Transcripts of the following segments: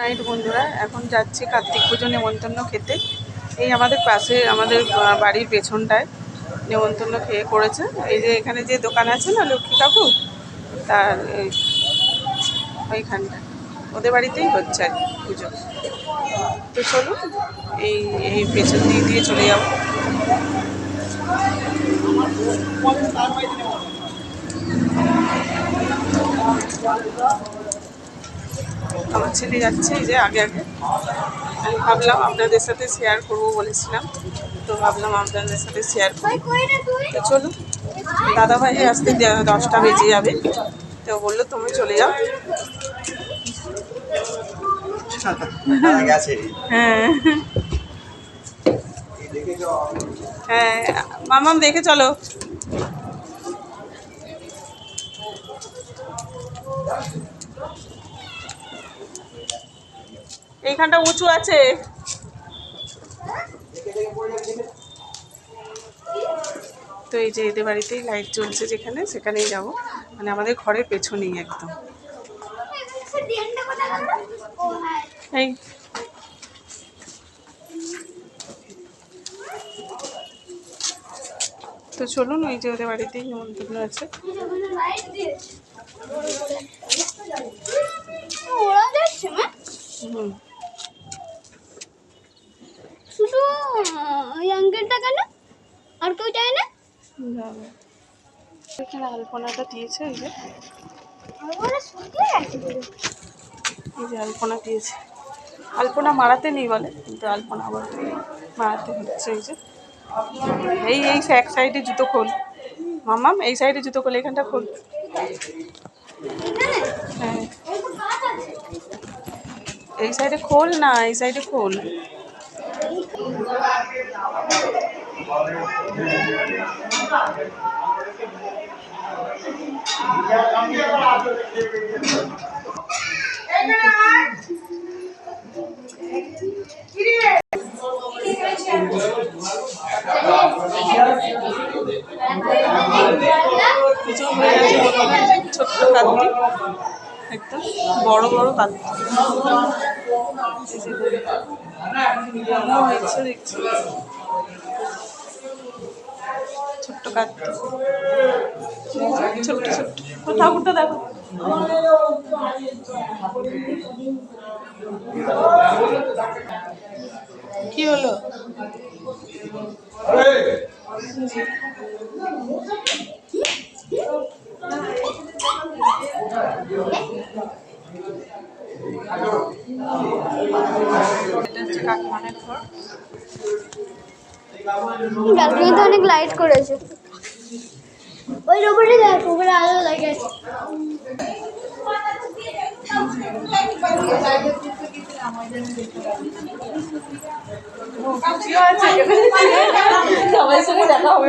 Night বন্ধুরা, এখন যাচ্ছি কার্তিক পুজো নেমন্তন্ন খেতে। এই আমাদের পাশে, আমাদের বাড়ির পেছনটায় নেমন্তন্ন খেয়ে করেছে। এই যে এখানে যে দোকান আছে না, লক্ষ্মী কাকু? তার ওইখানটা। ওদের বাড়িতেই হচ্ছে আর কি পুজো। তো চলুন, এই এই পেছন দিক দিয়ে চলে যাব। আমার ছেলে যাচ্ছে, এই যে আগে আগে। আমি ভাবলাম আপনাদের সাথে শেয়ার করব বলেছিলাম। তো ভাবলাম আপনাদের সাথে শেয়ার করি। তো চলুন দাদা ভাই আসতে দশটা বেজে যাবে। তো বলল, তুমি চলে যাও। হ্যাঁ। হ্যাঁ দেখে চলো। এইখানটা উঁচু আছে। তো এই যে এদের বাড়িতেই লাইট জ্বলছে যেখানে, সেখানেই যাব। মানে আমাদের ঘরের পেছনেই একদম। এই। তো চলুন ওই যে ওদের বাড়িতেই নিমন্ত্রণ আছে ওরা যাচ্ছে মা হুম শুধু ওই আঙ্কেলটা কেন আর কেউ যায় না যাবে এখানে আলপনাটা দিয়েছে, এই যে। এই যে আলপনা দিয়েছে। আলপনা মারাতে নেই বলে, কিন্তু আলপনা আবার মারাতে হচ্ছে, এই যে। এই এই এক সাইডে জুতো খোল। মামাম, এই সাইডে জুতো খোল, এখানটা খোল। হ্যাঁ। এই সাইডে খোল না, এই সাইডে খোল পুজো হয়ে গেছে মোটামুটি ছোট্ট কাঁদনি একদম বড় বড় কাঁদনি হয়েছে দেখছি ছোট্ট কাঁদনি ছোট্ট ছোট্ট। তো ঠাকুরটা দেখো। কি হলো? এটা ব্যালকনিতে অনেক লাইট করেছে। ওই ওপরে দেখ ওপরে আলো লাইট আছে সবাই সঙ্গে দেখা হবে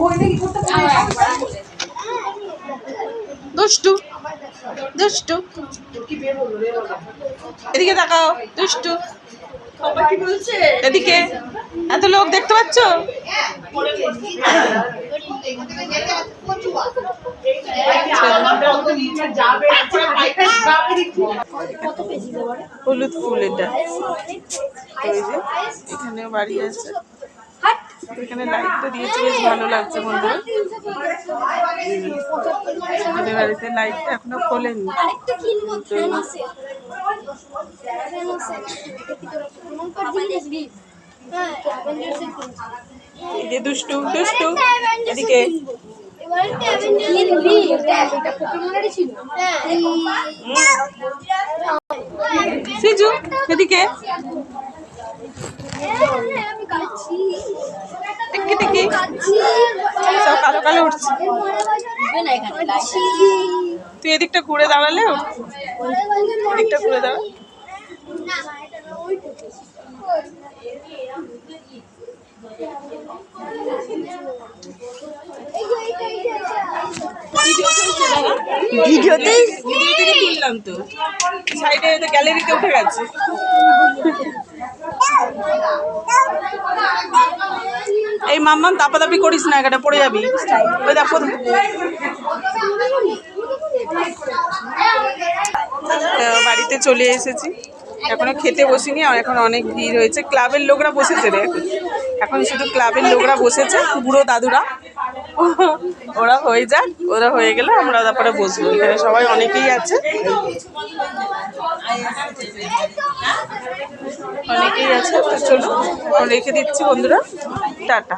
বুঝলে দুষ্টু দুষ্টু। এদিকে তাকাও দুষ্টু। এদিকে এত লোক দেখতে পাচ্ছ? হলুদ ফুল এটা। যে এখানে বাড়ি আছে। এখানে লাইটটা দিয়েছে বেশ ভালো লাগছে বন্ধুরা। আমাদের বাড়িতে লাইটটা এখনও খোলেনি। যে দুষ্টু দুষ্টু এদিকে। হ্যাঁ। সিজু এদিকে। সব কালো কালো উঠছে। তুই এদিকটা ঘুরে দাঁড়ালে এদিকটা ঘুরে দাঁড়া। ভিডিওতে ভিডিও থেকে তুললাম তো। সাইডে তো গ্যালারিতে উঠে গেছে। এই মাম্মাম দাপাদাপি করিস না, এখানে পড়ে যাবি। ওই দেখো বাড়িতে চলে এসেছি। এখনও খেতে বসিনি, আর এখন অনেক ভিড় হয়েছে। ক্লাবের লোকরা বসেছে রে। এখন শুধু ক্লাবের লোকরা বসেছে, বুড়ো দাদুরা। ওরা হয়ে যাক, ওরা হয়ে গেলে আমরা তারপরে বসবো। এখানে সবাই অনেকেই আছে। অনেকেই আছে, তো চলো রেখে দিচ্ছি বন্ধুরা। টাটা।